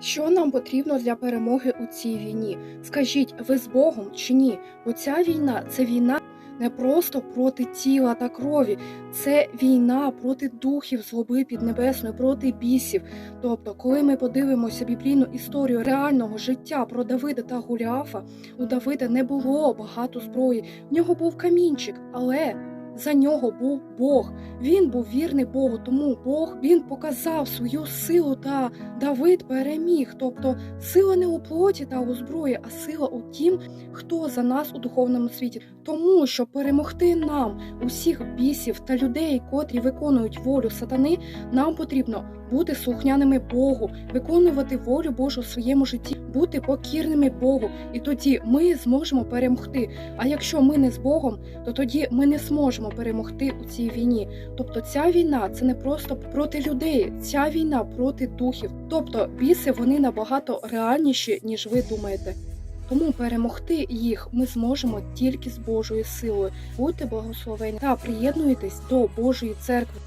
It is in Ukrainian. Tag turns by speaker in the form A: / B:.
A: Що нам потрібно для перемоги у цій війні? Скажіть, ви з Богом чи ні? Бо ця війна це війна не просто проти тіла та крові, це війна проти духів злоби піднебесної, проти бісів. Тобто, коли ми подивимося біблійну історію реального життя про Давида та Гуліафа, у Давида не було багато зброї, в нього був камінчик, але за нього був Бог. Він був вірний Богу, тому Бог він показав свою силу та Давид переміг. Тобто сила не у плоті та у зброї, а сила у тім, хто за нас у духовному світі. Тому щоб перемогти нам усіх бісів та людей, котрі виконують волю сатани, нам потрібно бути слухняними Богу, виконувати волю Божу в своєму житті, бути покірними Богу, і тоді ми зможемо перемогти. А якщо ми не з Богом, то тоді ми не зможемо перемогти у цій війні. Тобто ця війна це не просто проти людей, ця війна проти духів. Тобто біси вони набагато реальніші, ніж ви думаєте. Тому перемогти їх ми зможемо тільки з Божою силою. Будьте благословені та приєднуйтесь до Божої церкви.